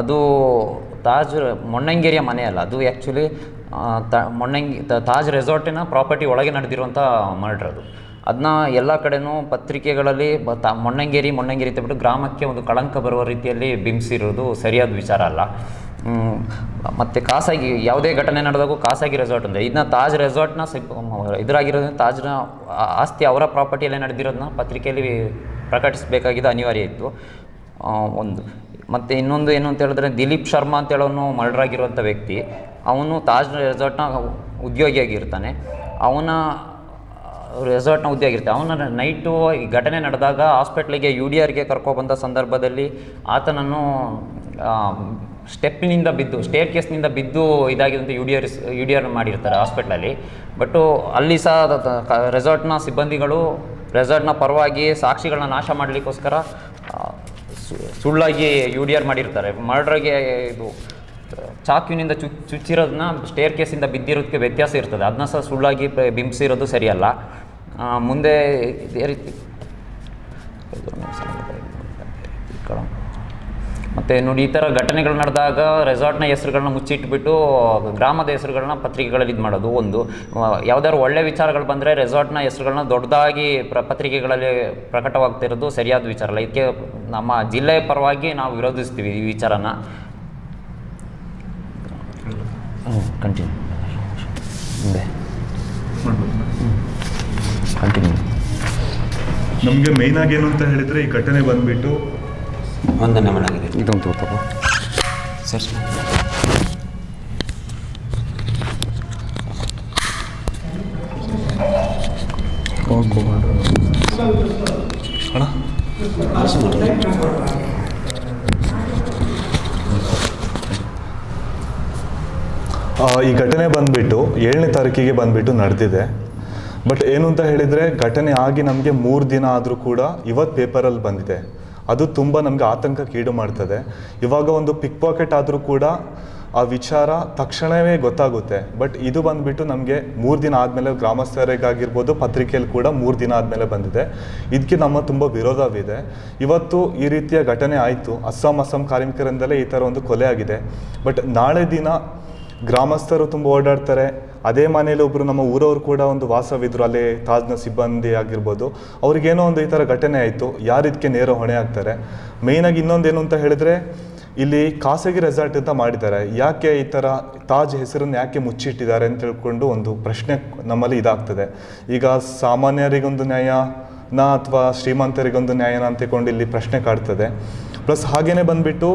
ಅದು ತಾಜ್ ಮೊಣ್ಣಂಗೇರಿಯ ಮನೆ ಅಲ್ಲ, ಅದು ಆ್ಯಕ್ಚುಲಿ ತ, ಮೊಣ್ಣಂಗಿ ತಾಜ್ ರೆಸಾರ್ಟಿನ ಪ್ರಾಪರ್ಟಿ ಒಳಗೆ ನಡೆದಿರುವಂಥ ಮರ್ಡ್ರ್ ಅದು. ಅದನ್ನ ಎಲ್ಲ ಕಡೆನೂ ಪತ್ರಿಕೆಗಳಲ್ಲಿ ತ, ಮೊಣ್ಣಂಗೇರಿ ಮೊಣ್ಣಂಗೇರಿ ಅಂತ ಬಿಟ್ಟು ಗ್ರಾಮಕ್ಕೆ ಒಂದು ಕಳಂಕ ಬರುವ ರೀತಿಯಲ್ಲಿ ಬಿಂಬಿಸಿರೋದು ಸರಿಯಾದ ವಿಚಾರ ಅಲ್ಲ. ಮತ್ತು ಖಾಸಗಿ, ಯಾವುದೇ ಘಟನೆ ನಡೆದಾಗೂ ಖಾಸಗಿ ರೆಸಾರ್ಟ್ ಅಂದರೆ ಇದನ್ನ ತಾಜ್ ರೆಸಾರ್ಟ್ನ ಇದರಾಗಿರೋದ್ರಿಂದ ತಾಜ್ನ ಆಸ್ತಿ ಅವರ ಪ್ರಾಪರ್ಟಿಯಲ್ಲೇ ನಡೆದಿರೋದನ್ನ ಪತ್ರಿಕೆಯಲ್ಲಿ ಪ್ರಕಟಿಸಬೇಕಾಗಿದ್ದು ಅನಿವಾರ್ಯ ಇತ್ತು. ಒಂದು ಮತ್ತು ಇನ್ನೊಂದು ಏನು ಅಂತ ಹೇಳಿದ್ರೆ ದಿಲೀಪ್ ಶರ್ಮಾ ಅಂತ ಹೇಳೋನು ಮರ್ಡರ್ ಆಗಿರುವಂಥ ವ್ಯಕ್ತಿ. ಅವನು ತಾಜ್ ರೆಸಾರ್ಟ್ನ ಉದ್ಯೋಗಿಯಾಗಿರ್ತಾನೆ ಅವನ ರೆಸಾರ್ಟ್ನ ಉದ್ಯೋಗಿರ್ತಾನೆ ಅವನ ನೈಟು ಈ ಘಟನೆ ನಡೆದಾಗ ಹಾಸ್ಪಿಟ್ಲಿಗೆ ಯು ಡಿ ಆರ್ಗೆ ಕರ್ಕೊಬಂದ ಸಂದರ್ಭದಲ್ಲಿ ಆತನನ್ನು ಸ್ಟೆಪ್ನಿಂದ ಬಿದ್ದು, ಸ್ಟೇರ್ ಕೇಸ್ನಿಂದ ಬಿದ್ದು ಇದಾಗಿದೆ ಅಂತ U D R U D R ಮಾಡಿರ್ತಾರೆ ಹಾಸ್ಪಿಟ್ಲಲ್ಲಿ. ಬಟ್ಟು ಅಲ್ಲಿ ಸಹ ರೆಸಾರ್ಟ್ನ ಸಿಬ್ಬಂದಿಗಳು ರೆಸಾರ್ಟ್ನ ಪರವಾಗಿ ಸಾಕ್ಷಿಗಳನ್ನ ನಾಶ ಮಾಡಲಿಕ್ಕೋಸ್ಕರ ಸುಳ್ಳಾಗಿ ಯು ಡಿ ಆರ್ ಮಾಡಿರ್ತಾರೆ. ಮರ್ಡ್ರಿಗೆ ಇದು ಚಾಕುವಿನಿಂದ ಚು ಚುಚ್ಚಿರೋದನ್ನ ಸ್ಟೇರ್ ಕೇಸಿಂದ ಬಿದ್ದಿರೋದಕ್ಕೆ ವ್ಯತ್ಯಾಸ ಇರ್ತದೆ. ಅದನ್ನ ಸಹ ಸುಳ್ಳಾಗಿ ಬಿಂಬಿಸಿರೋದು ಸರಿಯಲ್ಲ. ಮುಂದೆ ಇದೇ ರೀತಿ. ಮತ್ತು ನೋಡಿ ಈ ಥರ ಘಟನೆಗಳು ನಡೆದಾಗ ರೆಸಾರ್ಟ್ನ ಹೆಸರುಗಳನ್ನ ಮುಚ್ಚಿಟ್ಬಿಟ್ಟು ಗ್ರಾಮದ ಹೆಸರುಗಳನ್ನ ಪತ್ರಿಕೆಗಳಲ್ಲಿ ಇದು ಮಾಡೋದು ಒಂದು. ಯಾವ್ದಾದ್ರು ಒಳ್ಳೆ ವಿಚಾರಗಳು ಬಂದರೆ ರೆಸಾರ್ಟ್ನ ಹೆಸರುಗಳನ್ನ ದೊಡ್ಡದಾಗಿ ಪ್ರ ಪತ್ರಿಕೆಗಳಲ್ಲಿ ಪ್ರಕಟವಾಗ್ತಿರೋದು ಸರಿಯಾದ ವಿಚಾರ ಅಲ್ಲ. ಇದಕ್ಕೆ ನಮ್ಮ ಜಿಲ್ಲೆಯ ಪರವಾಗಿ ನಾವು ವಿರೋಧಿಸ್ತೀವಿ ಈ ವಿಚಾರನ. ಕಂಟಿನ್ಯೂ ಕಂಟಿನ್ಯೂ ನಮಗೆ ಮೇನ್ ಆಗಿ ಏನು ಅಂತ ಹೇಳಿದ್ರೆ ಈ ಘಟನೆ ಬಂದ್ಬಿಟ್ಟು ಒಂದನೇ ಮನೆಗಿದೆ ಇದೊಂದು ತಗೋತಪ್ಪ ಸರ್. ಆ, ಈ ಘಟನೆ ಬಂದ್ಬಿಟ್ಟು ಏಳನೇ ತಾರೀಕಿಗೆ ಬಂದ್ಬಿಟ್ಟು ನಡೆದಿದೆ. ಬಟ್ ಏನು ಅಂತ ಹೇಳಿದರೆ ಘಟನೆ ಆಗಿ ನಮಗೆ ಮೂರು ದಿನ ಆದರೂ ಕೂಡ ಇವತ್ತು ಪೇಪರಲ್ಲಿ ಬಂದಿದೆ. ಅದು ತುಂಬ ನಮಗೆ ಆತಂಕಕ್ಕೀಡು ಮಾಡ್ತದೆ. ಇವಾಗ ಒಂದು ಪಿಕ್ ಪಾಕೆಟ್ ಆದರೂ ಕೂಡ ಆ ವಿಚಾರ ತಕ್ಷಣವೇ ಗೊತ್ತಾಗುತ್ತೆ. ಬಟ್ ಇದು ಬಂದ್ಬಿಟ್ಟು ನಮಗೆ ಮೂರು ದಿನ ಆದಮೇಲೆ ಗ್ರಾಮಸ್ಥರಿಗಾಗಿರ್ಬೋದು ಪತ್ರಿಕೆಯಲ್ಲಿ ಕೂಡ ಮೂರು ದಿನ ಆದಮೇಲೆ ಬಂದಿದೆ. ಇದಕ್ಕೆ ನಮ್ಮ ತುಂಬ ವಿರೋಧವಿದೆ. ಇವತ್ತು ಈ ರೀತಿಯ ಘಟನೆ ಆಯಿತು. ಅಸ್ಸಾಂ ಅಸ್ಸಾಂ ಕಾರ್ಮಿಕರಿಂದಲೇ ಈ ಥರ ಒಂದು ಕೊಲೆ ಆಗಿದೆ. ಬಟ್ ನಾಳೆ ದಿನ ಗ್ರಾಮಸ್ಥರು ತುಂಬ ಓಡಾಡ್ತಾರೆ. ಅದೇ ಮನೇಲಿ ಒಬ್ಬರು ನಮ್ಮ ಊರವರು ಕೂಡ ಒಂದು ವಾಸವಿದ್ರು, ಅಲ್ಲಿ ತಾಜ್ನ ಸಿಬ್ಬಂದಿ ಆಗಿರ್ಬೋದು. ಅವ್ರಿಗೇನೋ ಒಂದು ಈ ಥರ ಘಟನೆ ಆಯಿತು, ಯಾರು ಇದಕ್ಕೆ ನೇರ ಹೊಣೆ ಆಗ್ತಾರೆ. ಮೇಯ್ನಾಗಿ ಇನ್ನೊಂದೇನು ಅಂತ ಹೇಳಿದ್ರೆ, ಇಲ್ಲಿ ಖಾಸಗಿ ರೆಸಾರ್ಟ್ ಅಂತ ಮಾಡಿದ್ದಾರೆ. ಯಾಕೆ ಈ ಥರ ತಾಜ್ ಹೆಸರನ್ನು ಯಾಕೆ ಮುಚ್ಚಿಟ್ಟಿದ್ದಾರೆ ಅಂತ ತಿಳ್ಕೊಂಡು ಒಂದು ಪ್ರಶ್ನೆ ನಮ್ಮಲ್ಲಿ ಇದಾಗ್ತದೆ. ಈಗ ಸಾಮಾನ್ಯರಿಗೊಂದು ನ್ಯಾಯನ ಅಥವಾ ಶ್ರೀಮಂತರಿಗೊಂದು ನ್ಯಾಯನ ಅಂತ ತಿಳ್ಕೊಂಡು ಇಲ್ಲಿ ಪ್ರಶ್ನೆ ಕಾಡ್ತದೆ. ಪ್ಲಸ್ ಹಾಗೇನೆ ಬಂದ್ಬಿಟ್ಟು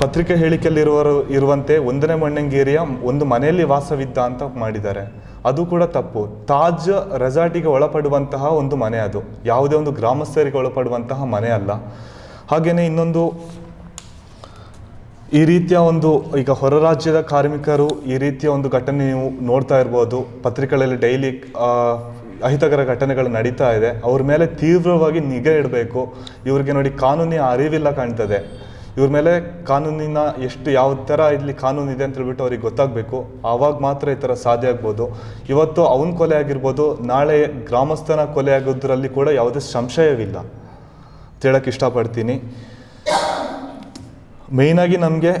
ಪತ್ರಿಕೆ ಹೇಳಿಕೆಯಲ್ಲಿರುವರು ಇರುವಂತೆ ಒಂದನೇ ಮಣ್ಣಂಗೇರಿಯ ಒಂದು ಮನೆಯಲ್ಲಿ ವಾಸವಿದ್ದ ಅಂತ ಮಾಡಿದ್ದಾರೆ. ಅದು ಕೂಡ ತಪ್ಪು. ತಾಜ್ ರೆಸಾರ್ಟಿಗೆ ಒಳಪಡುವಂತಹ ಒಂದು ಮನೆ ಅದು. ಯಾವುದೇ ಒಂದು ಗ್ರಾಮಸ್ಥರಿಗೆ ಒಳಪಡುವಂತಹ ಮನೆ ಅಲ್ಲ. ಹಾಗೆಯೇ ಇನ್ನೊಂದು ಈ ರೀತಿಯ ಒಂದು ಈಗ ಹೊರ ರಾಜ್ಯದ ಕಾರ್ಮಿಕರು ಈ ರೀತಿಯ ಒಂದು ಘಟನೆ ನೀವು ನೋಡ್ತಾ ಇರ್ಬೋದು. ಪತ್ರಿಕೆಗಳಲ್ಲಿ ಡೈಲಿ ಅಹಿತಕರ ಘಟನೆಗಳು ನಡೀತಾ ಇದೆ. ಅವ್ರ ಮೇಲೆ ತೀವ್ರವಾಗಿ ನಿಗಾ ಇಡಬೇಕು. ಇವರಿಗೆ ನೋಡಿ ಕಾನೂನಿನ ಅರಿವಿಲ್ಲ ಕಾಣ್ತದೆ. ಇವ್ರ ಮೇಲೆ ಕಾನೂನಿನ ಎಷ್ಟು ಯಾವ ಥರ ಇಲ್ಲಿ ಕಾನೂನು ಇದೆ ಅಂತ ಹೇಳ್ಬಿಟ್ಟು ಅವ್ರಿಗೆ ಗೊತ್ತಾಗಬೇಕು. ಆವಾಗ ಮಾತ್ರ ಈ ಥರ ಸಾಧ್ಯ ಆಗ್ಬೋದು. ಇವತ್ತು ಅವನ ಕೊಲೆ ಆಗಿರ್ಬೋದು, ನಾಳೆ ಗ್ರಾಮಸ್ಥನ ಕೊಲೆ ಆಗೋದ್ರಲ್ಲಿ ಕೂಡ ಯಾವುದೇ ಸಂಶಯವಿಲ್ಲ. ಹೇಳಕ್ಕೆ ಇಷ್ಟಪಡ್ತೀನಿ. ಮೇಯ್ನಾಗಿ ನಮಗೆ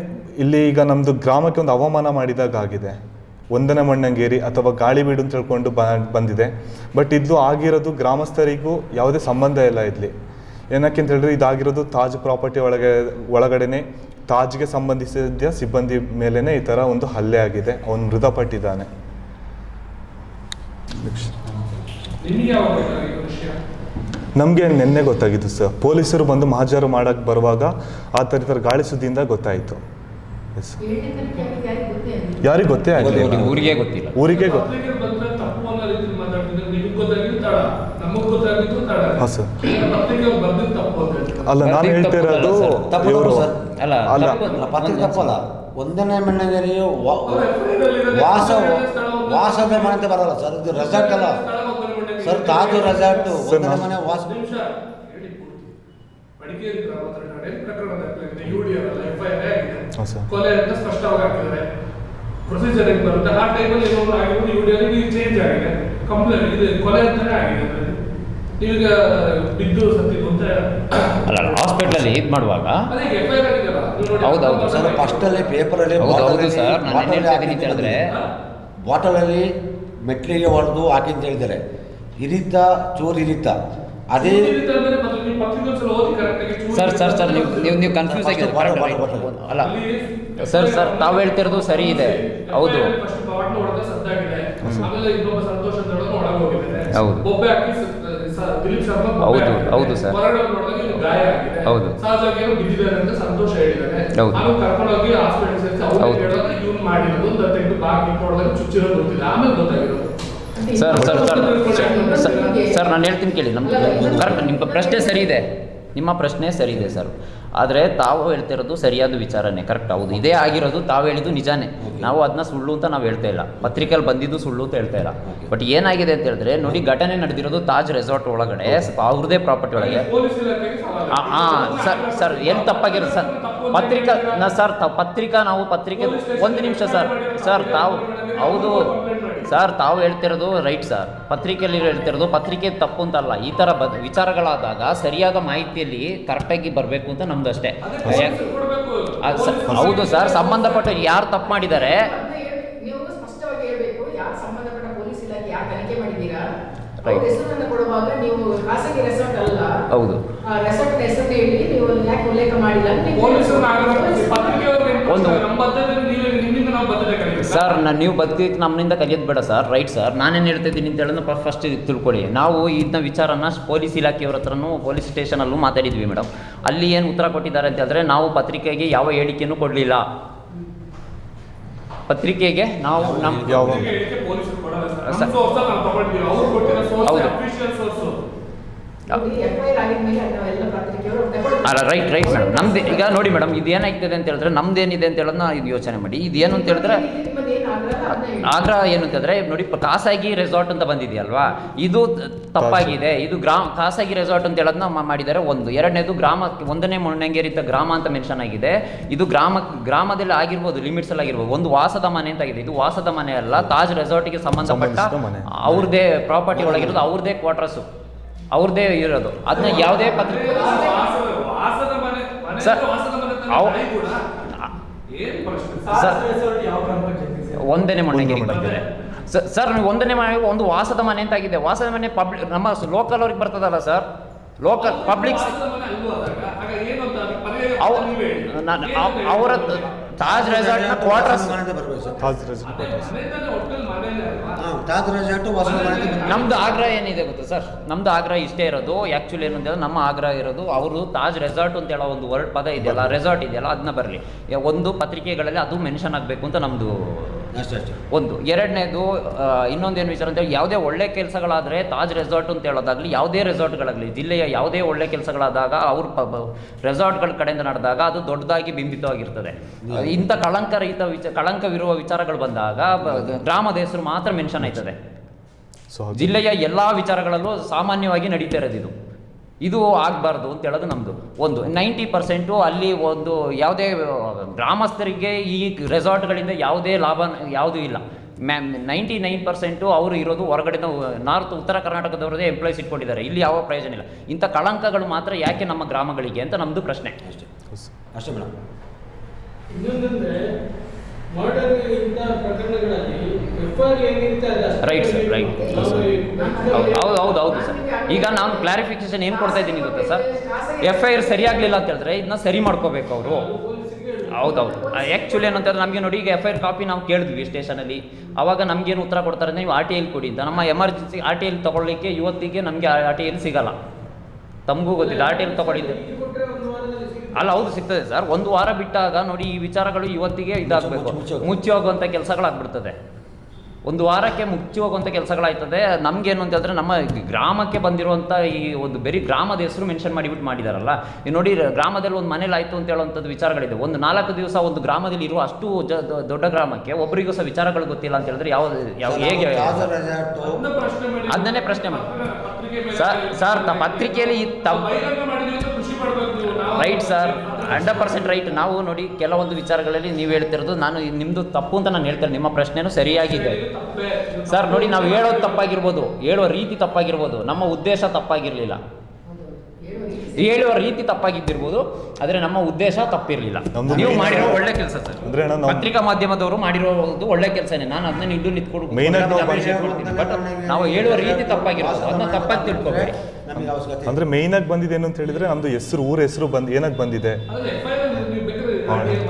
ಇಲ್ಲಿ ಈಗ ನಮ್ಮದು ಗ್ರಾಮಕ್ಕೆ ಒಂದು ಅವಮಾನ ಮಾಡಿದಾಗ ಆಗಿದೆ. ಒಂದನೇ ಮಣ್ಣಂಗೇರಿ ಅಥವಾ ಗಾಳಿ ಬೀಡು ಅಂತ ಹೇಳ್ಕೊಂಡು ಬಂದಿದೆ. ಬಟ್ ಇದು ಆಗಿರೋದು ಗ್ರಾಮಸ್ಥರಿಗೂ ಯಾವುದೇ ಸಂಬಂಧ ಇಲ್ಲ ಇಲ್ಲಿ. ಏನಕ್ಕೆ ಅಂತ ಹೇಳಿದ್ರೆ ಇದಾಗಿರೋದು ತಾಜ್ ಪ್ರಾಪರ್ಟಿ ಒಳಗೆ ಒಳಗಡೆನೆ ತಾಜ್ಗೆ ಸಂಬಂಧಿಸಿದ ಸಿಬ್ಬಂದಿ ಮೇಲೇ ಈ ಥರ ಒಂದು ಹಲ್ಲೆ ಆಗಿದೆ. ಅವನು ಮೃತಪಟ್ಟಿದ್ದಾನೆ. ನಿಮಗೆ ನಿನ್ನೆ ಗೊತ್ತಾಗಿದ್ದು ಸರ್. ಪೊಲೀಸರು ಬಂದು ಮಹಾಜರು ಮಾಡಕ್ಕೆ ಬರುವಾಗ ಆ ಥರ ಥರ ಗಾಳಿ ಸುದ್ದಿಯಿಂದ ಗೊತ್ತಾಯಿತು. ಎಸ್. ಯಾರಿಗೆ ಗೊತ್ತೇ ಆಗಲಿಲ್ಲ ಊರಿಗೆ ಗೊತ್ತಿಲ್ಲ. ಊರಿಗೆ ಗೊತ್ತಿಲ್ಲ ಹಾಂ ಸರ್ ಪತ್ರಿಕೆ ಬರ್ದಿದ್ದು ತಪ್ಪು ಅಂತ ಹೇಳ್ತಾರೆ. ಅಲ್ಲ ನಾನು ಹೇಳ್ತಿರೋದು ಇವರು ಅಲ್ಲ ಅಲ್ಲ. ತಪ್ಪು- ಅಲ್ಲ ತಪ್ಪಲ್ಲ ಒಂದನೇ ಮಣ್ಣಿನಲ್ಲಿ ವಾಸ ವಾಸದ ಮನೆ ಅಂತ ಬರಲ್ಲ ಸರ್ ಇದು ರೆಸಾರ್ಟ್ ಅಲ್ಲ ಸರ್ ತಾಜು ರೆಸಾರ್ಟ್ ಸರ್, ಒಂದನೇ ಮನೆ ವಾಸ ಕೊಲೆ ಅಂತ ಸ್ಪಷ್ಟವಾಗಿ ಹಾಕಿದ್ದಾರೆ ಪ್ರೊಸೀಜರ್ ಹೆಂಗ್ ಬರುತ್ತೆ ಆ ಟೈಮಲ್ಲಿ ಏನೋ ಆಗಿರೋದು ಚೇಂಜ್ ಆಗಿದೆ ಕಂಪ್ಲೇಂಟ್ ಇದು ಕೊಲೆ ಅಂತಾನೆ ಆಗಿದೆ ಅಲ್ಲ ಹಾಸ್ಪಿಟ್ಲಲ್ಲಿ ಇದು ಮಾಡುವಾಗ? ಅದೇ ಎಫ್ಐಆರ್ ಆಗಿದೆಯಲ್ಲ ಹೌದು, ಹೌದು. ಸರ್ ಫಸ್ಟಲ್ಲಿ ಪೇಪರಲ್ಲಿ ಹೌದು, ಹೌದು ಸರ್, ನಾನು ಅಂತ ಹೇಳಿದ್ರೆ, ಬಾಟಲಲ್ಲಿ ಮೆಟ್ಲಿಗೆ ಹೊಡೆದು ಹಾಕಿ ಅಂತ ಹೇಳಿದ್ದಾರೆ. ಇರಿತ ಚೂರು ಇರಿತ ಅದೇ ಸರ್ ಸರ್ ಸರ್ ನೀವು ನೀವು ನೀವು ಕನ್ಫ್ಯೂಸ್ ಆಗಿದೆ. ಅಲ್ಲ ಸರ್ ಸರ್ ತಾವು ಹೇಳ್ತಿರೋದು ಸರಿ ಇದೆ. ಹೌದು. ಹೌದು. ಹೌದು, ಹೌದು ಸರ್. ಹೌದು. ಸಹಜವಾಗಿ ಏನೋ ಬಿದ್ದಿದ್ದಾರೆ ಅಂತ ಸಂತೋಷ ಹೇಳಿದ್ದಾನೆ ಹೌದು. ಆಮೇಲೆ ಕರ್ಕೊಂಡೋಗಿ ಹಾಸ್ಪಿಟಲ್ ಸೇರಿಸಿ ಅವ್ರು ಹೌದು. ಹೇಳಿದ್ರೆ ಇವ್ನು ಮಾಡಿರೋದು ಅಂತ ತೆಗೆದು ಬಾಕಿ ನೋಡಿದಾಗ ಚುಚ್ಚಿರೋದು ಗೊತ್ತಿಲ್ಲ. ಆಮೇಲೆ ಗೊತ್ತಾಗಿರೋದು. Sir sir sir sir sir ನಾನು ಹೇಳ್ತೀನಿ ಕೇಳಿ ನಮ್ಮ ಕರೆಕ್ಟ್ ನಿಮ್ಮ ಪ್ರಶ್ನೆ ಸರಿ ಇದೆ. ನಿಮ್ಮ ಪ್ರಶ್ನೆ ಸರಿ ಇದೆ ಸರ್. ಆದರೆ ತಾವು ಹೇಳ್ತಿರೋದು ಸರಿಯಾದ ವಿಚಾರನೇ ಕರೆಕ್ಟ್ ಹೌದು ಇದೇ ಆಗಿರೋದು ತಾವು ಹೇಳಿದ್ದು ನಿಜಾನೇ. ನಾವು ಅದನ್ನ ಸುಳ್ಳು ಅಂತ ನಾವು ಹೇಳ್ತಾ ಇಲ್ಲ. ಪತ್ರಿಕೆಯಲ್ಲಿ ಬಂದಿದ್ದು ಸುಳ್ಳು ಅಂತ ಹೇಳ್ತಾ ಇಲ್ಲ. ಬಟ್ ಏನಾಗಿದೆ ಅಂತ ಹೇಳಿದ್ರೆ ನೋಡಿ ಘಟನೆ ನಡೆದಿರೋದು ತಾಜ್ ರೆಸಾರ್ಟ್ ಒಳಗಡೆ. ಅವ್ರದೇ ಪ್ರಾಪರ್ಟಿ ಒಳಗೆ. ಆ, ಸರ್ ಸರ್ ಏನು ತಪ್ಪಾಗಿರೋದು ಸರ್? ಪತ್ರಿಕಾ ನಾ ಸರ್ ಪತ್ರಿಕಾ ನಾವು ಪತ್ರಿಕೆ ಒಂದು ನಿಮಿಷ ಸರ್. ಸರ್ ತಾವು ಹೌದು. ಸರ್ ತಾವು ಹೇಳ್ತಿರೋದು ರೈಟ್ ಸರ್. ಪತ್ರಿಕೆಯಲ್ಲಿ ಹೇಳ್ತಿರೋದು ಪತ್ರಿಕೆ ತಪ್ಪು ಅಂತಲ್ಲ. ಈ ಥರ ಬದ್ ವಿಚಾರಗಳಾದಾಗ ಸರಿಯಾದ ಮಾಹಿತಿಯಲ್ಲಿ ಕರೆಕ್ಟಾಗಿ ಬರಬೇಕು ಅಂತ ನಮ್ದು ಅಷ್ಟೇ. ಹೌದು ಸರ್ ಸಂಬಂಧಪಟ್ಟ ಯಾರು ತಪ್ಪು ಮಾಡಿದ್ದಾರೆ? ಹೌದು. ಒಂದು- ಸರ್ ನಾನು ನೀವು ಬದುಕಿಗೆ ನಮ್ಮಿಂದ ಕಲಿಯೋದು ಬೇಡ ಸರ್ ರೈಟ್ ಸರ್ ನಾನೇನು ಹೇಳ್ತಾ ಇದ್ದೀನಿ ಅಂತ ಹೇಳೋದು ಫಸ್ಟ್ ತಿಳ್ಕೊಳ್ಳಿ. ನಾವು ಇದನ್ನ ವಿಚಾರನ ಪೊಲೀಸ್ ಇಲಾಖೆಯವ್ರ ಹತ್ರನೂ ಪೊಲೀಸ್ ಸ್ಟೇಷನಲ್ಲೂ ಮಾತಾಡಿದ್ವಿ ಮೇಡಮ್ ಅಲ್ಲಿ ಏನು ಉತ್ತರ ಕೊಟ್ಟಿದ್ದಾರೆ ಅಂತ ಹೇಳಿದ್ರೆ ನಾವು ಪತ್ರಿಕೆಗೆ ಯಾವ ಹೇಳಿಕೆಯೂ ಕೊಡಲಿಲ್ಲ. ಪತ್ರಿಕೆಗೆ ನಾವು ನಮ್ಮ ಹೌದು. ಅಲ್ಲ ರೈಟ್ ರೈಟ್ ಮೇಡಮ್ ನಮ್ದು ಈಗ ನೋಡಿ ಮೇಡಮ್ ಇದು ಏನಾಗ್ತದೆ ಅಂತ ಹೇಳಿದ್ರೆ ನಮ್ದು ಏನಿದೆ ಅಂತ ಹೇಳೋದನ್ನ ಇದು ಯೋಚನೆ ಮಾಡಿ. ಇದೇನು ಅಂತ ಹೇಳಿದ್ರೆ ಆಗ್ರ ಏನು ಅಂತಂದರೆ ಏನು ನೋಡಿ ಖಾಸಗಿ ರೆಸಾರ್ಟ್ ಅಂತ ಬಂದಿದೆಯಲ್ವಾ? ಇದು ತಪ್ಪಾಗಿದೆ. ಇದು ಗ್ರಾಮ ಖಾಸಗಿ ರೆಸಾರ್ಟ್ ಅಂತ ಹೇಳೋದನ್ನ ಮಾಡಿದ್ದಾರೆ ಒಂದು. ಎರಡನೇದು ಗ್ರಾಮ ಒಂದನೇ ಮೊಣ್ಣಂಗೇರಿ ಅಂತ ಗ್ರಾಮ ಅಂತ ಮೆನ್ಷನ್ ಆಗಿದೆ. ಇದು ಗ್ರಾಮ ಗ್ರಾಮದಲ್ಲಿ ಆಗಿರ್ಬೋದು ಲಿಮಿಟ್ಸ್ ಅಲ್ಲಿ ಆಗಿರ್ಬೋದು. ಒಂದು ವಾಸದ ಮನೆ ಅಂತ ಆಗಿದೆ. ಇದು ವಾಸದ ಮನೆ ಅಲ್ಲ ತಾಜ್ ರೆಸಾರ್ಟ್ಗೆ ಸಂಬಂಧಪಟ್ಟ ಅವ್ರದೇ ಅವ್ರದ್ದೇ ಪ್ರಾಪರ್ಟಿ ಒಳಗಿರೋದು ಅವ್ರದ್ದೇ ಕ್ವಾರ್ಟರ್ಸು ಅವ್ರದ್ದೇ ಇರೋದು. ಅದನ್ನ ಯಾವುದೇ ಪತ್ರಿಕೆ ಸರ್, ಒಂದನೇ ಮೊಣ್ಣಂಗೇರಿ ಬಂದಿದೆ ಸ- ಸರ್ ನೀವು ಒಂದನೇ ಮನೆ ಒಂದು ವಾಸದ ಮನೆ ಅಂತ ಆಗಿದೆ. ವಾಸದ ಮನೆ ಪಬ್ಲಿಕ್ ನಮ್ಮ ಲೋಕಲ್ ಅವ್ರಿಗೆ ಬರ್ತದಲ್ಲ ಸರ್? ಲೋಕಲ್ ಪಬ್ಲಿಕ್ ಅವ್ರ? ತಾಜ್ ರೆಸಾರ್ಟ್ನ ಕ್ವಾರ್ಟರ್ಸ್ ಮನೆಯಿಂದ ಬರ್ಬೇಕು sir. Taj resort quarters Taj resort ವಾಸ ನಮ್ದು ಆಗ್ರಹ ಏನಿದೆ ಗೊತ್ತಾ ಸರ್? ನಮ್ದು ಆಗ್ರಹ ಇಷ್ಟೇ ಇರೋದು. ಆ್ಯಕ್ಚುಲಿ ಏನು ಅಂತ ನಮ್ಮ ಆಗ್ರಹ ಇರೋದು ಅವರು ತಾಜ್ ರೆಸಾರ್ಟ್ ಅಂತ ಹೇಳೋ ಒಂದು ವರ್ಡ್ ಪದ ಇದೆಯಲ್ಲ ರೆಸಾರ್ಟ್ ಇದೆಯಲ್ಲ ಅದನ್ನ ಬರಲಿ. ಒಂದು ಪತ್ರಿಕೆಗಳಲ್ಲಿ ಅದು ಮೆನ್ಷನ್ ಆಗಬೇಕು ಅಂತ ನಮ್ಮದು ಅಷ್ಟೇ ಅಷ್ಟೇ. ಒಂದು. ಎರಡನೇದು ಇನ್ನೊಂದೇನು ವಿಚಾರ ಅಂತೇಳಿ ಯಾವುದೇ ಒಳ್ಳೆ ಕೆಲಸಗಳಾದರೆ ತಾಜ್ ರೆಸಾರ್ಟ್ ಅಂತ ಹೇಳೋದಾಗಲಿ ಯಾವುದೇ ರೆಸಾರ್ಟ್ಗಳಾಗಲಿ ಜಿಲ್ಲೆಯ ಯಾವುದೇ ಒಳ್ಳೆ ಕೆಲಸಗಳಾದಾಗ ಅವ್ರ ರೆಸಾರ್ಟ್ಗಳ ಕಡೆಯಿಂದ ನಡೆದಾಗ ಅದು ದೊಡ್ಡದಾಗಿ ಬಿಂಬಿತವಾಗಿರ್ತದೆ. ಇಂಥ ಕಳಂಕರಹಿತ ವಿಚ ಕಳಂಕವಿರುವ ವಿಚಾರಗಳು ಬಂದಾಗ ಗ್ರಾಮದ ಹೆಸರು ಮಾತ್ರ ಮೆನ್ಷನ್ ಆಯ್ತದೆ. ಸೊ ಜಿಲ್ಲೆಯ ಎಲ್ಲ ವಿಚಾರಗಳಲ್ಲೂ ಸಾಮಾನ್ಯವಾಗಿ ನಡೀತಾ ಇರೋದಿದು. ಇದು ಇದು ಆಗಬಾರ್ದು ಅಂತ ಹೇಳೋದು ನಮ್ಮದು ಒಂದು ನೈಂಟಿ ಪರ್ಸೆಂಟು ಅಲ್ಲಿ ಒಂದು ಯಾವುದೇ ಗ್ರಾಮಸ್ಥರಿಗೆ ಈ ರೆಸಾರ್ಟ್ಗಳಿಂದ ಯಾವುದೇ ಲಾಭ ಯಾವುದೂ ಇಲ್ಲ. ಮ್ಯಾಮ್ ನೈಂಟಿ ನೈನ್ ಪರ್ಸೆಂಟು ಅವರು ಇರೋದು ಹೊರಗಡೆ ನಾರ್ತ್ ಉತ್ತರ ಕರ್ನಾಟಕದವರದೇ ಎಂಪ್ಲಾಯ್ಸ್ ಇಟ್ಕೊಂಡಿದ್ದಾರೆ. ಇಲ್ಲಿ ಯಾವ ಪ್ರಯೋಜನ ಇಲ್ಲ. ಇಂಥ ಕಳಂಕಗಳು ಮಾತ್ರ ಯಾಕೆ ನಮ್ಮ ಗ್ರಾಮಗಳಿಗೆ ಅಂತ ನಮ್ಮದು ಪ್ರಶ್ನೆ. ಅಷ್ಟೇ. ಅಷ್ಟೇ ಮೇಡಮ್. ಇನ್ನೊಂದಂದ್ರೆ ಸರ್ ರೈಟ್ ಹೌದು ಹೌದು ಹೌದು ಹೌದು ಸರ್ ಈಗ ನಾನು ಕ್ಲಾರಿಫಿಕೇಶನ್ ಏನು ಕೊಡ್ತಾ ಇದ್ದೀನಿ ಗೊತ್ತಾ ಸರ್ ಎಫ್ ಐ ಆರ್ ಸರಿಯಾಗಲಿಲ್ಲ ಅಂತ ಹೇಳಿದ್ರೆ ಇದನ್ನ ಸರಿ ಮಾಡ್ಕೋಬೇಕು ಅವರು. ಹೌದೌದು ಆ್ಯಕ್ಚುಲಿ ಏನಂತಂದ್ರೆ ನಮಗೆ ನೋಡಿ ಈಗ ಎಫ್ ಐ ಆರ್ ಕಾಪಿ ನಾವು ಕೇಳಿದ್ವಿ ಸ್ಟೇಷನಲ್ಲಿ. ಅವಾಗ ನಮಗೇನು ಉತ್ತರ ಕೊಡ್ತಾರೆ ಅಂದ್ರೆ ನೀವು ಆರ್ ಟಿ ಎಲ್ ಕೊಡಿ ಅಂತ. ನಮ್ಮ ಎಮರ್ಜೆನ್ಸಿ ಆರ್ ಟಿ ಎಲ್ ತೊಗೊಳ್ಳಿಕ್ಕೆ ಇವತ್ತಿಗೆ ನಮಗೆ ಆರ್ ಟಿ ಎಲ್ ಸಿಗಲ್ಲ. ತಮಗೂ ಗೊತ್ತಿದೆ ಆರ್ ಟಿ ಎಲ್ ತೊಗೊಂಡಿದ್ದೆ ಅಲ್ಲ ಹೌದು ಸಿಗ್ತದೆ ಸರ್. ಒಂದು ವಾರ ಬಿಟ್ಟಾಗ ನೋಡಿ ಈ ವಿಚಾರಗಳು ಇವತ್ತಿಗೆ ಇದಾಗಬೇಕು. ಮುಚ್ಚಿ ಹೋಗುವಂಥ ಕೆಲಸಗಳಾಗ್ಬಿಡ್ತದೆ. ಒಂದು ವಾರಕ್ಕೆ ಮುಚ್ಚಿ ಹೋಗುವಂಥ ಕೆಲಸಗಳಾಯ್ತದೆ. ನಮಗೇನು ಅಂತ ಹೇಳಿದ್ರೆ ನಮ್ಮ ಗ್ರಾಮಕ್ಕೆ ಬಂದಿರುವಂಥ ಈ ಒಂದು ಬರೀ ಗ್ರಾಮದ ಹೆಸರು ಮೆನ್ಷನ್ ಮಾಡಿಬಿಟ್ಟು ಮಾಡಿದಾರಲ್ಲ. ಈ ನೋಡಿ ಗ್ರಾಮದಲ್ಲಿ ಒಂದು ಮನೇಲಿ ಆಯಿತು ಅಂತ ಹೇಳುವಂಥದ್ದು ವಿಚಾರಗಳಿದೆ. ಒಂದು ನಾಲ್ಕು ದಿವಸ ಒಂದು ಗ್ರಾಮದಲ್ಲಿ ಇರುವ ಅಷ್ಟು ಜ ದೊಡ್ಡ ಗ್ರಾಮಕ್ಕೆ ಒಬ್ಬರಿಗೂ ಸಹ ವಿಚಾರಗಳು ಗೊತ್ತಿಲ್ಲ ಅಂತ ಹೇಳಿದ್ರೆ ಯಾವ ಯಾವ ಹೇಗೆ ತಾಜ್ ಪ್ರಶ್ನೆ ಮಾಡಿ. ಅದನ್ನೇ ಪ್ರಶ್ನೆ ಮಾಡಿ. ಸರ್ ಸರ್ ತ ಪತ್ರಿಕೆಯಲ್ಲಿ ಈ ತ ಬಹಿರಂಗ ಮಾಡಿದ್ರೆ ಅಂತ ಖುಷಿ ಪಡ್ಬೇಕು ನೀವು ನಾವು right sir hundred percent right ನಾವು ನೋಡಿ ಕೆಲವೊಂದು ವಿಚಾರಗಳಲ್ಲಿ ನೀವು ಹೇಳ್ತಿರೋದು ನಾನು ನಿಮ್ಮದು ತಪ್ಪು ಅಂತ ನಾನು ಹೇಳ್ತೇನೆ. ನಿಮ್ಮ ಪ್ರಶ್ನೆನೂ ಸರಿಯಾಗಿದೆ. ಸರ್ ನೋಡಿ ನಾವು ಹೇಳೋದು ತಪ್ಪಾಗಿರ್ಬೋದು ಹೇಳುವ ರೀತಿ ತಪ್ಪಾಗಿರ್ಬೋದು ನಮ್ಮ ಉದ್ದೇಶ ತಪ್ಪಾಗಿರಲಿಲ್ಲ. ಹೇಳುವ ರೀತಿ ತಪ್ಪಾಗಿದ್ದಿರ್ಬೋದು ಆದರೆ ನಮ್ಮ ಉದ್ದೇಶ ತಪ್ಪಿರಲಿಲ್ಲ. ನೀವು ಮಾಡಿರೋ ಒಳ್ಳೆ ಕೆಲಸ ಸರ್ ಪತ್ರಿಕಾ ಮಾಧ್ಯಮದವರು ಮಾಡಿರೋದು ಒಳ್ಳೆ ಕೆಲಸನೇ. ನಾನು ಅದನ್ನ ನಿಂದು ನಿಂತ್ಕೊಂಡು ಬಟ್ ನಾವು ಹೇಳುವ ರೀತಿ ತಪ್ಪಾಗಿರೋದು ಅದನ್ನ ತಪ್ಪಾಗಿ ತಿಳ್ಕೊಬೇಡಿ. ಅಂದ್ರೆ ಮೇಯ್ನ್ ಆಗಿ ಬಂದಿದೆ ಏನು ಅಂತ ಹೇಳಿದ್ರೆ ನಮ್ದು ಹೆಸರು ಊರ ಹೆಸರು ಬಂದ್ ಏನಾಗಿ ಬಂದಿದೆ?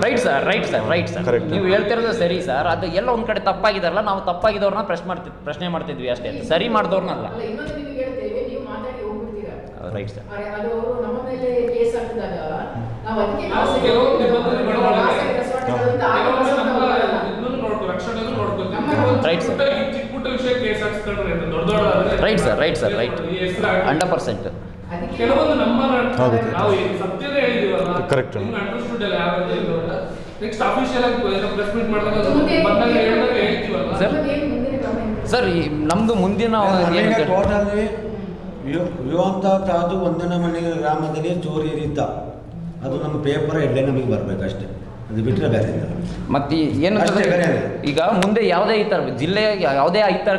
Right sir right sir right sir Correct. ನೀವು ಹೇಳ್ತಿರೋದು ಸರಿ ಸರ್ ಅದು ಎಲ್ಲ ಒಂದ್ ಕಡೆ ತಪ್ಪಾಗಿದಾರಲ್ಲ ನಾವು ತಪ್ಪಾಗಿದವ್ರನ್ನ ಪ್ರಶ್ನೆ ಮಾಡ್ತಿದ್ವಿ ಪ್ರಶ್ನೆ ಮಾಡ್ತಿದ್ವಿ ಅಷ್ಟೇ. ಸರಿ ಮಾಡಿದವ್ರನ್ನಲ್ಲ ಅಲ್ಲ. ಇನ್ನೊಂದು ನಿಮಗೆ ಹೇಳ್ತೇವೆ ನೀವು ಮಾತಾಡಿ ಹೋಗ್ಬಿಡ್ತೀರಾ? ರೈಟ್ ಸರ್ ಅರೆ, ಅದು ನಮ್ಮ ಮೇಲೆ ಕೇಸ್ ಹಾಕಿದಾಗ ನಾವು ದೊಡ್ಡ sir right sir right sir right hundred percent. ಮುಂದಿನ ಸರ್ ಈ ನಮ್ದು ಮುಂದಿನ ಟೋಟಲಿ ವಿವಂತ ತಾಜು ಒಂದನ ಮನೆಯ ಗ್ರಾಮದಲ್ಲಿ ಚೋರಿ ಇದ್ದ ಅದು ನಮ್ಮ ಪೇಪರ್ ಎಲ್ಲೇ ನಮಗೆ ಬರಬೇಕಷ್ಟೇ. ಅದು ಬಿಟ್ಟರೆ ಬೇರೆ ಇಲ್ಲ ಮತ್ತೆ ಏನು ಈಗ ಮುಂದೆ ಯಾವುದೇ ಈ ಥರ ಜಿಲ್ಲೆಯ ಯಾವುದೇ ಐತರ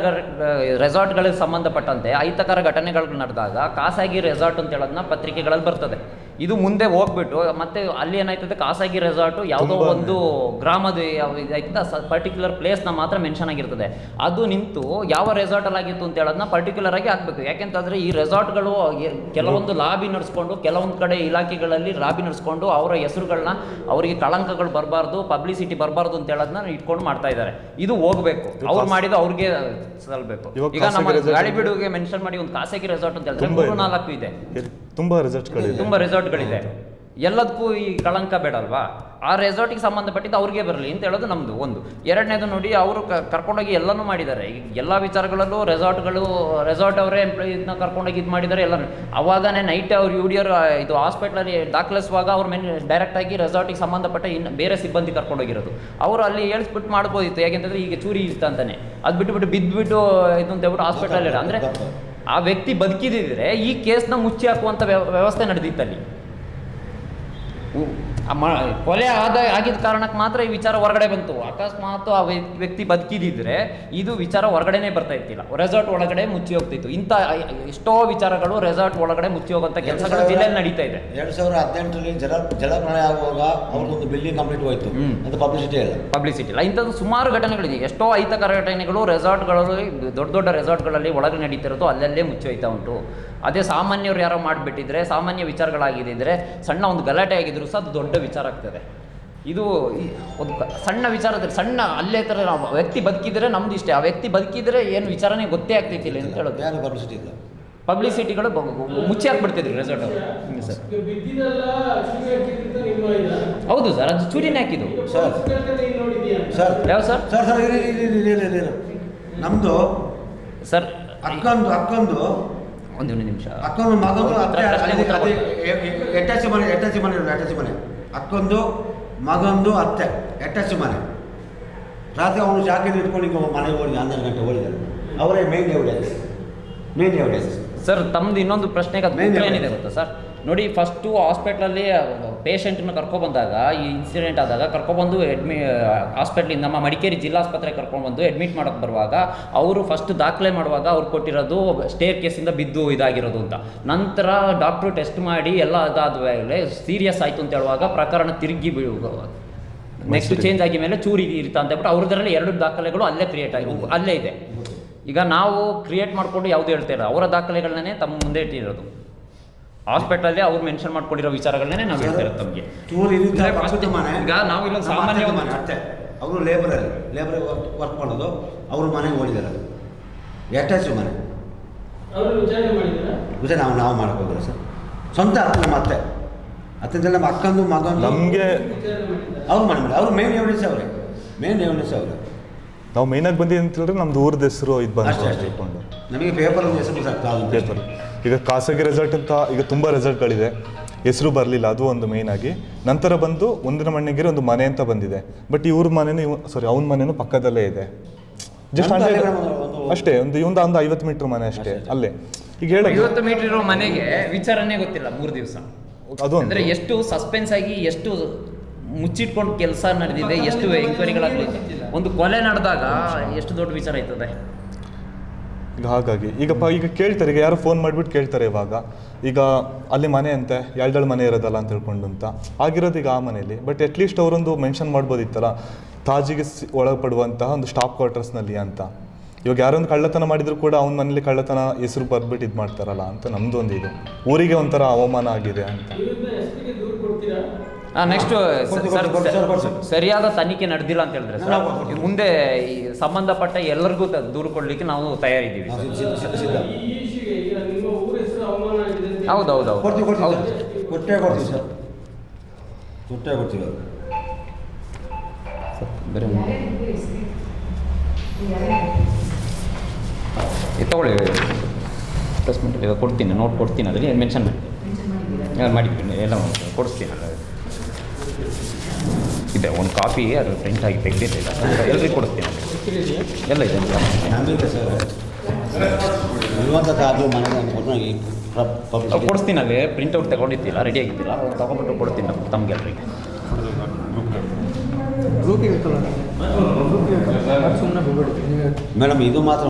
ರೆಸಾರ್ಟ್ಗಳಿಗೆ ಸಂಬಂಧಪಟ್ಟಂತೆ ಅಹಿತಕರ ಘಟನೆಗಳು ನಡೆದಾಗ ಖಾಸಗಿ ರೆಸಾರ್ಟ್ ಅಂತ ಹೇಳೋದನ್ನ ಪತ್ರಿಕೆಗಳಲ್ಲಿ ಬರ್ತದೆ. ಇದು ಮುಂದೆ ಹೋಗ್ಬಿಟ್ಟು ಮತ್ತೆ ಅಲ್ಲಿ ಏನಾಯ್ತದೆ ಖಾಸಗಿ ರೆಸಾರ್ಟು ಯಾವುದೋ ಒಂದು ಗ್ರಾಮದ ಪರ್ಟಿಕ್ಯುಲರ್ ಪ್ಲೇಸ್ನ ಮಾತ್ರ ಮೆನ್ಷನ್ ಆಗಿರ್ತದೆ. ಅದು ನಿಂತು ಯಾವ ರೆಸಾರ್ಟ್ ಅಲ್ಲಿ ಆಗಿತ್ತು ಅಂತ ಹೇಳೋದನ್ನ ಪರ್ಟಿಕ್ಯುಲರ್ ಆಗಿ ಹಾಕ್ಬೇಕು. ಯಾಕೆಂತಂದ್ರೆ ಈ ರೆಸಾರ್ಟ್ಗಳು ಕೆಲವೊಂದು ಲಾಬಿ ನಡೆಸ್ಕೊಂಡು ಕೆಲವೊಂದು ಕಡೆ ಇಲಾಖೆಗಳಲ್ಲಿ ಲಾಬಿ ನಡೆಸ್ಕೊಂಡು ಅವರ ಹೆಸರುಗಳನ್ನ ಅವರಿಗೆ ಕಳಂಕಗಳು ಬರಬಾರ್ದು ಪಬ್ಲಿಸಿಟಿ ಬರಬಾರ್ದು ಅಂತ ಹೇಳೋದನ್ನ ಇಟ್ಕೊಂಡು ಮಾಡ್ತಾ ಇದ್ದಾರೆ. ಇದು ಹೋಗ್ಬೇಕು. ಅವ್ರು ಮಾಡಿದ ಅವ್ರಿಗೆ ಸಲ್ಬೇಕು ಈಗ ನಮ್ಮ ಗಾಳಿ ಬಿಡುಗೆ ಮೆನ್ಷನ್ ಮಾಡಿ ಒಂದು ಖಾಸಗಿ ರೆಸಾರ್ಟ್ ಅಂತ ಹೇಳಿದ್ರೆ ಮೂರು. ನಾಲ್ಕು ಇದೆ. ತುಂಬಾ ರೆಸಾರ್ಟ್ ತುಂಬಾ ರೆಸಾರ್ಟ್ಗಳಿದೆ ಎಲ್ಲದಕ್ಕೂ ಈ ಕಳಂಕ ಬೇಡಲ್ವಾ ಆ ರೆಸಾರ್ಟಿಗೆ ಸಂಬಂಧಪಟ್ಟಿದ್ದು ಅವ್ರಿಗೆ ಬರಲಿ ಅಂತ ಹೇಳೋದು ನಮ್ಮದು ಒಂದು. ಎರಡನೇದು ನೋಡಿ ಅವರು ಕರ್ಕೊಂಡೋಗಿ ಎಲ್ಲನೂ ಮಾಡಿದ್ದಾರೆ. ಈಗ ಎಲ್ಲ ವಿಚಾರಗಳಲ್ಲೂ ರೆಸಾರ್ಟ್ಗಳು ರೆಸಾರ್ಟ್ ಅವರೇ ಎಂಪ್ಲಾಯಿನ ಕರ್ಕೊಂಡೋಗಿ ಇದು ಮಾಡಿದ್ದಾರೆ ಎಲ್ಲ ಅವಾಗನೇ ನೈಟ್ ಅವ್ರು ಯೂಡಿಯರ್ ಇದು ಹಾಸ್ಪಿಟ್ಲಲ್ಲಿ ದಾಖಲಿಸುವಾಗ ಅವ್ರ ಮೇನ್ ಡೈರೆಕ್ಟಾಗಿ ರೆಸಾರ್ಟಿಗೆ ಸಂಬಂಧಪಟ್ಟ ಇನ್ನು ಬೇರೆ ಸಿಬ್ಬಂದಿ ಕರ್ಕೊಂಡೋಗಿರೋದು. ಅವರು ಅಲ್ಲಿ ಹೇಳ್ಸ್ಬಿಟ್ಟು ಮಾಡ್ಬೋದಿತ್ತು. ಯಾಕೆಂತಂದ್ರೆ ಈಗ ಚೂರಿ ಇತ್ತು ಅಂತಾನೆ. ಅದು ಬಿಟ್ಟುಬಿಟ್ಟು ಬಿದ್ದುಬಿಟ್ಟು ಇದು ಅಂತ ಹೇಳ್ಬಿಟ್ಟು ಹಾಸ್ಪಿಟಲ್ ಅಂದರೆ ಆ ವ್ಯಕ್ತಿ ಬದುಕಿದಿದ್ರೆ ಈ ಕೇಸ್ನ ಮುಚ್ಚಿ ಹಾಕುವಂಥ ವ್ಯವ- ವ್ಯವಸ್ಥೆ ನಡೆದಿತ್ತಲ್ಲಿ. ಮ- ಕೊಲೆ ಆದ ಆಗಿದ ಕಾರಣಕ್ಕೆ ಮಾತ್ರ ಈ ವಿಚಾರ ಹೊರಗಡೆ ಬಂತು. ಅಕಸ್ಮಾತ್ ಆ ವ್ಯ- ವ್ಯಕ್ತಿ ಬದುಕಿದಿದ್ರೆ ಇದು ವಿಚಾರ ಹೊರಗಡೆನೆ ಬರ್ತಾ ಇತ್ತಿಲ್ಲ ರೆಸಾರ್ಟ್ ಒಳಗಡೆ ಮುಚ್ಚಿ ಹೋಗ್ತಿತ್ತು. ಇಂಥ ಎಷ್ಟೋ ವಿಚಾರಗಳು ರೆಸಾರ್ಟ್ ಒಳಗಡೆ ಮುಚ್ಚಿ ಹೋಗುವಂಥ ಕೆಲಸಗಳು ಜಿಲ್ಲೆಯಲ್ಲಿ ನಡೀತಾ ಇದೆ. ಎರಡು ಸಾವಿರದ ಹದಿನೆಂಟರಲ್ಲಿ ಜಲ ಜಲಪ್ರಳಯ ಆಗುವಾಗ ಅವ್ರದ್ದೊಂದು ಬಿಲ್ಡಿಂಗ್ ಕಂಪ್ಲೀಟ್ ಹೋಯ್ತು. ಅದು ಪಬ್ಲಿಸಿಟಿ ಇಲ್ಲ ಪಬ್ಲಿಸಿಟಿ ಇಲ್ಲ ಇಂಥದ್ದು ಸುಮಾರು ಘಟನೆಗಳಿದೆ. ಎಷ್ಟೋ ಅಹಿತಕರ ಘಟನೆಗಳು ರೆಸಾರ್ಟ್ಗಳಲ್ಲಿ ದೊಡ್ಡ ದೊಡ್ಡ ರೆಸಾರ್ಟ್ಗಳಲ್ಲಿ ಒಳಗೆ ನಡೀತಿರೋದು ಅಲ್ಲಲ್ಲೇ ಮುಚ್ಚಿ ಹೋಯ್ತಾ ಉಂಟು. ಅದೇ ಸಾಮಾನ್ಯವ್ರು ಯಾರೋ ಮಾಡಿಬಿಟ್ಟಿದ್ರೆ ಸಾಮಾನ್ಯ ವಿಚಾರಗಳಾಗಿದ್ದರೆ ಸಣ್ಣ ಒಂದು ಗಲಾಟೆ ಆಗಿದ್ರು ಸಹ ಅದು ದೊಡ್ಡ ವಿಚಾರ ಆಗ್ತದೆ. ಇದು ಒಂದು ಸಣ್ಣ ವಿಚಾರದಲ್ಲಿ ಸಣ್ಣ ಅಲ್ಲೇ ಥರ ನಾವು ವ್ಯಕ್ತಿ ಬದುಕಿದ್ರೆ ನಮ್ದು ಇಷ್ಟೇ. ಆ ವ್ಯಕ್ತಿ ಬದುಕಿದ್ರೆ ಏನು ವಿಚಾರನೇ ಗೊತ್ತೇ ಆಗ್ತೈತಿಲ್ಲ ಅಂತ ಹೇಳೋದು. ಯಾರು ಪಬ್ಲಿಸಿಟಿ ಇಲ್ಲ? ಪಬ್ಲಿಸಿಟಿಗಳು ಮುಚ್ಚಿ ಹಾಕ್ಬಿಡ್ತಿದ್ರು ರೆಸಾರ್ಟ್ ಅವರು. ಸರ್. ಹೌದು ಸರ್ ಅದು ಚೂರಿನೇ ಹಾಕಿದ್ದು. ಸರ್. ಸರ್. ಯಾವ ಸರ್? ಸರ್ ಸರ್ ನಮ್ಮದು ಸರ್ ಅಕ್ಕಂದು ಅಕ್ಕಂದು ಒಂದು ನಿಮಿಷ. ಅಕ್ಕೊಂದು ಮಗಂದು ಅತ್ತೆ ಪ್ರಶ್ನೆ ಅಲ್ಲಿ- ಉತ್ತರ ಅಲ್ಲಿ ಕೊಡಿ. ಎ- ಎ- ಮನೆ ಎಟ್ಟಾಚಿ ಮನೆ ಎಟ್ಟಾಚಿ ಮನೆ. ಅಕ್ಕೊಂದು ಮಗಂದು ಅತ್ತೆ ಎಟ್ಟಾಚಿ ಮನೆ. ರಾತ್ರಿ ಅವನು ಜಾಕೆಟ್ ಇಟ್ಕೊಂಡು ಈಗ ಮನೆಗೆ ಹೋಗಿ ಹನ್ನೆರಡು ಗಂಟೆ ಹೋಗಿದ್ದಾರೆ ಅವರೇ main evidence main evidence sir ತಮ್ದು ಇನ್ನೊಂದು ಪ್ರಶ್ನೆಗೆ ಏನಿದೆ ಗೊತ್ತಾ ಸರ್ ನೋಡಿ ಫಸ್ಟು ಹಾಸ್ಪಿಟ್ಲಲ್ಲಿ ಪೇಷೆಂಟನ್ನು ಕರ್ಕೊಬಂದಾಗ ಈ ಇನ್ಸಿಡೆಂಟ್ ಆದಾಗ ಕರ್ಕೊಬಂದು ಎಡ್ಮಿ ಹಾಸ್ಪಿಟ್ಲಿಂದ ನಮ್ಮ ಮಡಿಕೇರಿ ಜಿಲ್ಲಾಸ್ಪತ್ರೆಗೆ ಕರ್ಕೊಂಡ್ಬಂದು ಅಡ್ಮಿಟ್ ಮಾಡೋಕ್ಕೆ ಬರುವಾಗ ಅವರು ಫಸ್ಟ್ ದಾಖಲೆ ಮಾಡುವಾಗ ಅವ್ರು ಕೊಟ್ಟಿರೋದು ಸ್ಟೇರ್ ಕೇಸಿಂದ ಬಿದ್ದು ಇದಾಗಿರೋದು ಅಂತ. ನಂತರ ಡಾಕ್ಟ್ರು ಟೆಸ್ಟ್ ಮಾಡಿ ಎಲ್ಲ ಅದಾದ ಮೇಲೆ ಸೀರಿಯಸ್ ಆಯಿತು ಅಂತ ಹೇಳುವಾಗ ಪ್ರಕರಣ ತಿರುಗಿ ಬೀಳುವ ನೆಕ್ಸ್ಟ್ ಚೇಂಜ್ ಆಗಿ ಮೇಲೆ ಚೂರಿ ಇರ್ತಾ ಅಂತ ಹೇಳ್ಬಿಟ್ಟು ಅವ್ರದ್ರಲ್ಲಿ ಎರಡು ದಾಖಲೆಗಳು ಅಲ್ಲೇ ಕ್ರಿಯೇಟ್ ಆಗಿ ಅಲ್ಲೇ ಇದೆ. ಈಗ ನಾವು ಕ್ರಿಯೇಟ್ ಮಾಡಿಕೊಂಡು ಯಾವುದು ಹೇಳ್ತಾ ಇಲ್ಲ ಅವರ ದಾಖಲೆಗಳನ್ನೇ ತಮ್ಮ ಮುಂದೆ ಇಟ್ಟಿರೋದು. ಹಾಸ್ಪಿಟಲಲ್ಲಿ ಅವ್ರು ಮೆನ್ಷನ್ ಮಾಡ್ಕೊಂಡಿರೋ ವಿಚಾರಗಳನ್ನೇ ನಾವು ಹೇಳ್ತಾರೆ ತಮಗೆ. ಈಗ ನಾವು ಇಲ್ಲೊಂದು ಸಾಮಾನ್ಯ ಮನೆ ಅತ್ತೆ. ಅವರು ಲೇಬರಲ್ಲಿ ಲೇಬರ್ ವರ್ಕ್ ಮಾಡೋದು. ಅವರು ಮನೆಗೆ ಓಡಿದ್ದಾರೆ ಎಟ್ಯಾಚ್ ಮನೆ. ಅವರು ವಿಚಾರಣೆ ಮಾಡಿದ್ರ? ವಿಷಯ ನಾವು ನಾವು ಮಾಡೋಕ್ಕೋಗಿಲ್ಲ ಸರ್. ಸ್ವಂತ ಅತ್ತೆ ನಮ್ಮ ಅತ್ತೆ. ಅತ್ತೆ ನಮ್ಮ ಅಕ್ಕಂದು ಮಗಂದು. ನಮಗೆ ಅವ್ರು ಮಾಡಿದ್ರ? ಅವ್ರ ಮನೆ ಮೇಲೆ ಅವ್ರು ಮೇನ್ ಎವಿಡೆನ್ಸ್ ಅವರೇ. ಮೇನ್ ಎವಿಡೆನ್ಸ್ ಅವರೇ. ನಾವು ಮೇಯ್ನಾಗಿ ಬಂದಿದೆ ಅಂತ ಹೇಳಿದ್ರೆ ನಮ್ದು ಊರದ ಹೆಸರು ಇದು ಬಂದು ಅಷ್ಟೇ ಅಷ್ಟೇ. ನಮಗೆ ಪೇಪರ್ ಹೆಸರು ಸಾಕು ಪೇಪರ್ ಈಗ ಖಾಸಗಿ ರೆಸಾರ್ಟ್ ಅಂತ ಈಗ ತುಂಬ ರೆಸಾರ್ಟ್ಗಳಿದೆ ಹೆಸರು ಬರಲಿಲ್ಲ ಅದು ಒಂದು ಮೇಯ್ನ್ ಆಗಿ. ನಂತರ ಬಂದು ಒಂದಿನ ಮಣ್ಣಿಗೆ ಒಂದು ಮನೆ ಅಂತ ಬಂದಿದೆ. ಬಟ್ ಇವ್ರ ಮನೆನೂ ಸಾರಿ ಅವನ ಮನೇನು ಪಕ್ಕದಲ್ಲೇ ಇದೆ. ಜಸ್ಟ್ ಹಂಡ್ರೆಡ್ ಅಷ್ಟೇ ಒಂದು ಇವಂದ ಒಂದು ಐವತ್ತು ಮೀಟರ್ ಮನೆ ಅಷ್ಟೇ ಅಲ್ಲೇ. ಈಗ ಹೇಳಿ. ಐವತ್ತು ಮೀಟರ್ ಇರೋ ಮನೆಗೆ ವಿಚಾರನೇ ಗೊತ್ತಿಲ್ಲ ಮೂರು ದಿವಸ. ಅದು ಅಂದ್ರೆ ಎಷ್ಟು ಸಸ್ಪೆನ್ಸ್ ಆಗಿ ಎಷ್ಟು ಮುಚ್ಚಿಟ್ಕೊಂಡು ಕೆಲಸ ನಡೆದಿದೆ ಎಷ್ಟು ಎಂಕ್ವೈರಿಗಳಾಗಲಿ ಒಂದು ಕೊಲೆ ನಡೆದಾಗ ಎಷ್ಟು ದೊಡ್ಡ ವಿಚಾರ ಆಯ್ತದೆ? ಈಗ ಹಾಗಾಗಿ. ಈಗ ಈಗ ಕೇಳ್ತಾರೆ, ಈಗ ಯಾರೋ ಫೋನ್ ಮಾಡಿಬಿಟ್ಟು ಕೇಳ್ತಾರೆ ಇವಾಗ. ಈಗ ಅಲ್ಲಿ ಮನೆ ಅಂತೆ ಎರಡಳ ಮನೆ ಇರೋದಲ್ಲ ಅಂತ ಹೇಳ್ಕೊಂಡು ಅಂತ. ಆಗಿರೋದು ಈಗ ಆ ಮನೆಯಲ್ಲಿ. ಬಟ್ ಅಟ್ಲೀಸ್ಟ್ ಅವರೊಂದು ಮೆನ್ಷನ್ ಮಾಡ್ಬೋದಿತ್ತಲ್ಲ, ತಾಜಿಗೆ ಒಳಪಡುವಂತಹ ಒಂದು ಸ್ಟಾಪ್ ಕ್ವಾರ್ಟರ್ಸ್ನಲ್ಲಿ ಅಂತ. ಇವಾಗ ಯಾರೊಂದು ಕಳ್ಳತನ ಮಾಡಿದರೂ ಕೂಡ ಅವ್ನ ಮನೇಲಿ ಕಳ್ಳತನ ಹೆಸರು ಬರ್ಬಿಟ್ಟು ಇದು ಮಾಡ್ತಾರಲ್ಲ ಅಂತ ನಮ್ಮದೊಂದು ಇದು. ಊರಿಗೆ ಒಂಥರ ಅವಮಾನ ಆಗಿದೆ ಅಂತ. ನೆಕ್ಸ್ಟ್ ಸರಿಯಾದ ತನಿಖೆ ನಡೆದಿಲ್ಲ ಅಂತ ಹೇಳಿದ್ರೆ ಮುಂದೆ ಈ ಸಂಬಂಧಪಟ್ಟ ಎಲ್ಲರಿಗೂ ತ- ದೂರು ಕೊಡ್ಲಿಕ್ಕೆ ನಾವು ತಯಾರಿದ್ದೀವಿ ಸರ್. ಸಿದ್ಧ ಸಿದ್ಧ ಈ ಇಶ್ಯೂಗೆ ನಿಮ್ಮ ಊರ ಹೆಸರು ಅವಮಾನ ಆಗಿದೆ ಅಂತ ಹೌದು. ಹೌದು ಹೌದು ಕೊಡ್ತೀವಿ ಕೊಡ್ತೀವಿ ಹೌದು ಸರ್. ಕೊಟ್ಟೆ ಕೊಡ್ತೀವಿ ಸರ್ ಕೊಟ್ಟೇ ಕೊಡ್ತೀವಿ. ಬೇರೆ ತಗೊಳ್ಳಿ ಪ್ಲಸ್ ಇವಾಗ ಕೊಡ್ತೀನಿ ನೋಟ್ ಕೊಡ್ತೀನಿ ಅದರಲ್ಲಿ ಮೆನ್ಷನ್ ಮಾಡಿ ಮಾಡಿ ಎಲ್ಲ ಮಾಡಿದ್ದೀನಿ ಎಲ್ಲ ಕೊಡಿಸ್ತೀನಿ. ಅಲ್ಲ ಇದೆ ಒಂದು ಕಾಪಿ ಅದು ಪ್ರಿಂಟ್ ಆಗಿ ತೆಗೆದಿಲ್ಲ ಕೊಡ್ತೀನಿ ಕೊಡಿಸ್ತೀನಿ ಎಲ್ಲ ಇದೆ. ಕೊಡ್ತೀನಿ ಸರ್ ಪ್ರಿಂಟ್ ಔಟ್ ಅಲ್ಲಿ ತಗೊಂಡಿದ್ದಿಲ್ಲ ರೆಡಿ ಆಗಿದ್ದಿಲ್ಲ ಅವ್ರು ತಗೊಂಡ್ಬಿಟ್ಟು ಕೊಡ್ತೀನಿ ನಮ್ಮ ತಮ್ಗೆಲ್ರಿಗೆ ಮೇಡಮ್ ಇದು ಮಾತ್ರ